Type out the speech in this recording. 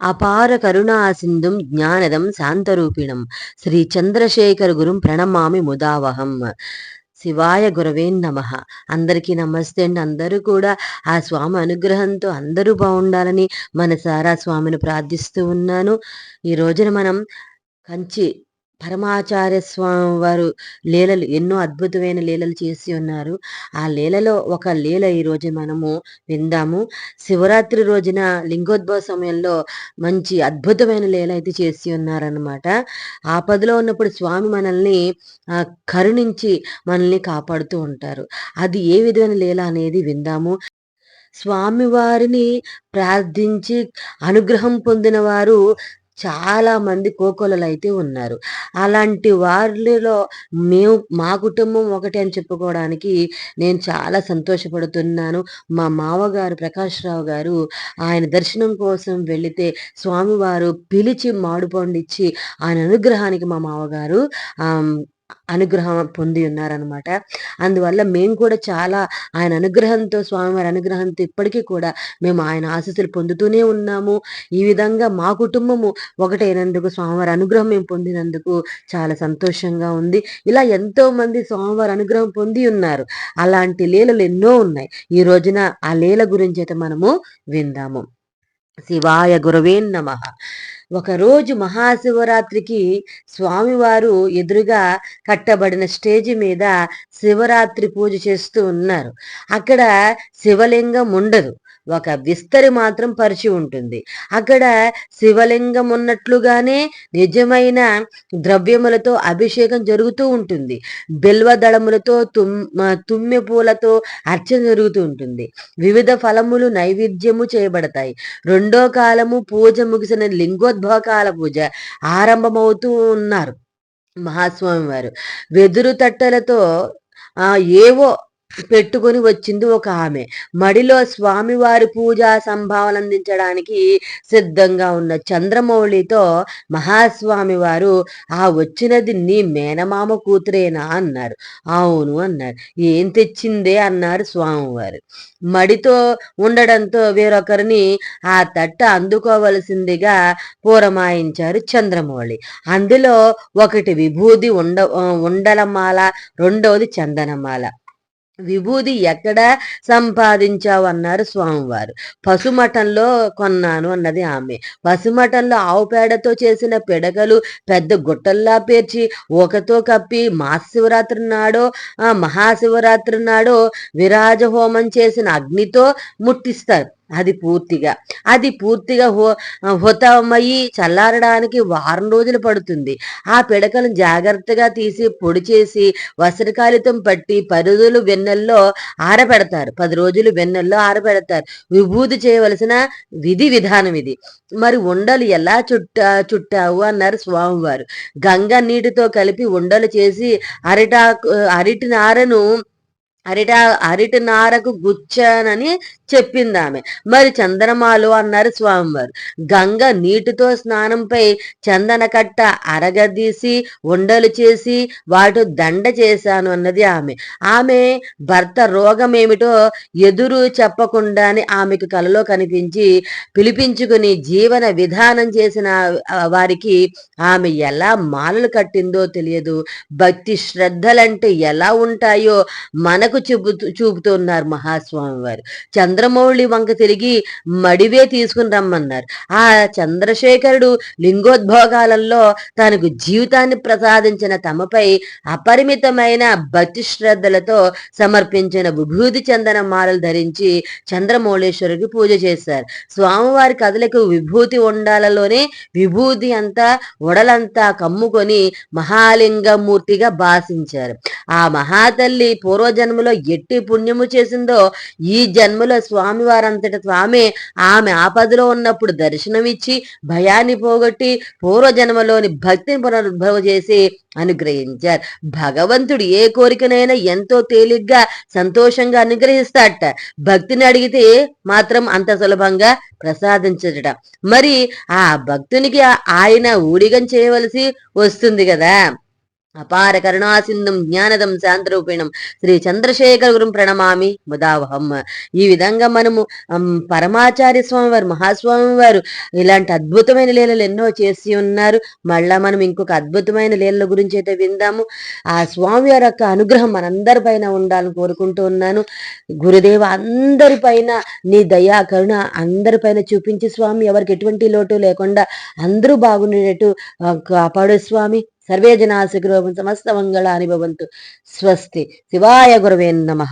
అపార కరుణాసింధుం జ్ఞానదం శాంతరూపిణం. శ్రీ చంద్రశేఖర్ గురుం ప్రణమామి ముదావహం. శివాయ గురవే నమ. అందరికీ నమస్తే అండి. అందరూ కూడా ఆ స్వామి అనుగ్రహంతో అందరూ బాగుండాలని మనసారా స్వామిని ప్రార్థిస్తూ ఉన్నాను. ఈ రోజున మనం కంచి పరమాచార్య స్వామి వారు లీలలు ఎన్నో అద్భుతమైన లీలలు చేసి ఉన్నారు. ఆ లీలలో ఒక లీల ఈరోజు మనము విందాము. శివరాత్రి రోజున లింగోద్భవ సమయంలో మంచి అద్భుతమైన లీల అయితే చేసి ఉన్నారనమాట ఆపదలో ఉన్నప్పుడు స్వామి మనల్ని కరుణించి మనల్ని కాపాడుతూ ఉంటారు. అది ఏ విధమైన లీల అనేది విందాము. స్వామివారిని ప్రార్థించి అనుగ్రహం పొందిన వారు చాలా మంది కోకొలలు అయితే ఉన్నారు. అలాంటి వారిలో మేము మా కుటుంబం ఒకటి అని చెప్పుకోవడానికి నేను చాలా సంతోషపడుతున్నాను. మా మావగారు ప్రకాష్ రావు గారు ఆయన దర్శనం కోసం వెళితే స్వామివారు పిలిచి మాడుపండిచ్చి ఆయన అనుగ్రహానికి మా మావగారు అనుగ్రహం పొంది ఉన్నారనమాట అందువల్ల మేము కూడా చాలా ఆయన అనుగ్రహంతో స్వామివారి అనుగ్రహంతో ఇప్పటికీ కూడా మేము ఆయన ఆశీస్సులు పొందుతూనే ఉన్నాము. ఈ విధంగా మా కుటుంబము ఒకటైనందుకు స్వామివారి అనుగ్రహం మేము పొందినందుకు చాలా సంతోషంగా ఉంది. ఇలా ఎంతో మంది స్వామివారి అనుగ్రహం పొంది ఉన్నారు. అలాంటి లీలలు ఎన్నో ఉన్నాయి. ఈ రోజున ఆ లీల గురించి అయితే మనము విందాము. శివాయ గురవే నమ. ఒకరోజు మహాశివరాత్రికి స్వామివారు ఎదురుగా కట్టబడిన స్టేజి మీద శివరాత్రి పూజ చేస్తూ ఉన్నారు. అక్కడ శివలింగం ఉండదు. ఒక విస్తరి మాత్రం పరిచి ఉంటుంది. అక్కడ శివలింగం ఉన్నట్లుగానే నిజమైన ద్రవ్యములతో అభిషేకం జరుగుతూ ఉంటుంది. బిల్వదళములతో తుమ్ తుమ్మె పూలతో అర్చన జరుగుతూ ఉంటుంది. వివిధ ఫలములు నైవేద్యము చేయబడతాయి. రెండో కాలము పూజ ముగిసిన లింగోద్భవ కాల పూజ ఆరంభమవుతూ ఉన్నారు. మహాస్వామి వారు వెదురు తట్టలతో ఏవో పెట్టుకుని వచ్చింది ఒక ఆమె. మడిలో స్వామివారి పూజా సంభావన అందించడానికి సిద్ధంగా ఉన్న చంద్రమౌళితో మహాస్వామి వారు ఆ వచ్చినది నీ మేనమామ కూతురేనా? అన్నారు. అవును అన్నారు. ఏం తెచ్చిందే? అన్నారు స్వామివారు. మడితో ఉండడంతో వేరొకరిని ఆ తట్ట అందుకోవలసిందిగా పూరమాయించారు చంద్రమౌళి. అందులో ఒకటి విభూది ఉండ ఉండలమాల రెండవది చందనమాల. విభూది ఎక్కడ సంపాదించావు అన్నారు స్వామివారు. పశుమఠంలో కొన్నాను అన్నది ఆమె. పశుమఠంలో ఆవు పేడతో చేసిన పిడకలు పెద్ద గుట్టల్లా పేర్చి ఒకతో కప్పి మహాశివరాత్రి నాడో మహాశివరాత్రి నాడో విరాజ హోమం చేసిన అగ్నితో ముట్టిస్తారు. అది పూర్తిగా. అది పూర్తిగా హో హుతమయ్యి చల్లారడానికి వారం రోజులు పడుతుంది. ఆ పిడకలను జాగ్రత్తగా తీసి పొడి చేసి వసరకాలితం పట్టి పరుదులు వెన్నెల్లో ఆరబెడతారు పది రోజులు వెన్నెల్లో ఆరబెడతారు విభూతి చేయవలసిన విధి విధానం ఇది. మరి ఉండలు ఎలా చుట్టా చుట్టావు అన్నారు స్వామివారు. గంగ నీటితో కలిపి ఉండలు చేసి అరిటాకు అరిటి నారను అరిట అరిటి నారకు గుచ్చానని చెప్పింది ఆమె మరి చందనమాలు అన్నారు స్వామివారు. గంగ నీటితో స్నానంపై చందన కట్ట అరగదీసి ఉండలు చేసి వాటి దండ చేశాను అన్నది ఆమె. ఆమె భర్త రోగం ఏమిటో ఎదురు చెప్పకుండానే ఆమెకు కలలో కనిపించి పిలిపించుకుని జీవన విధానం చేసిన వారికి ఆమె ఎలా మాలలు కట్టిందో తెలియదు. భక్తి శ్రద్ధలంటే ఎలా ఉంటాయో మన మనకు చూపుతూ చూపుతున్నారు మహాస్వామి వారు చంద్రమౌళి వంక తిరిగి మడివే తీసుకుని రమ్మన్నారు. ఆ చంద్రశేఖరుడు లింగోద్భోగాలలో తనకు జీవితాన్ని ప్రసాదించిన తమపై అపరిమితమైన భక్తి శ్రద్ధలతో సమర్పించిన విభూతి చందన మాలలు ధరించి చంద్రమౌళేశ్వరుడికి పూజ చేశారు. స్వామివారి కథలకు విభూతి ఉండాలలోనే విభూతి అంతా ఉడలంతా కమ్ముకొని మహాలింగమూర్తిగా భాషించారు. ఆ మహాతల్లి జన్మలో ఎట్టి పుణ్యము చేసిందో ఈ జన్మలో స్వామివారంతట స్వామి ఆమె ఆపదలో ఉన్నప్పుడు దర్శనమిచ్చి భయాన్ని పోగొట్టి పూర్వజన్మలోని భక్తిని పునరుద్భవ చేసి అనుగ్రహించారు. భగవంతుడు ఏ కోరికనైనా ఎంతో తేలిగ్గా సంతోషంగా అనుగ్రహిస్తాడట. భక్తిని అడిగితే మాత్రం అంత సులభంగా ప్రసాదించట మరి ఆ భక్తునికి ఆయన ఊడిగం చేయవలసి వస్తుంది కదా. అపార కరుణాసింధం జ్ఞానదం శాంతరూపిణం. శ్రీ చంద్రశేఖర గురుం ప్రణమామి. ముదావహం. ఈ విధంగా మనము పరమాచార్య స్వామి వారు మహాస్వామి వారు ఇలాంటి అద్భుతమైన లీలలు ఎన్నో చేసి ఉన్నారు. మళ్ళా మనం ఇంకొక అద్భుతమైన లీలల గురించి అయితే విందాము. ఆ స్వామి వారి యొక్క అనుగ్రహం మనందరి పైన ఉండాలని కోరుకుంటూ ఉన్నాను. గురుదేవ అందరిపైన నీ దయా కరుణ అందరిపైన చూపించి స్వామి ఎవరికి ఎటువంటి లోటు లేకుండా అందరూ బాగుండేటట్టు కాపాడు స్వామి. సర్వే జనా సమస్త మంగళాని భవంతు. స్వస్తి. శివాయ గురవే నమ.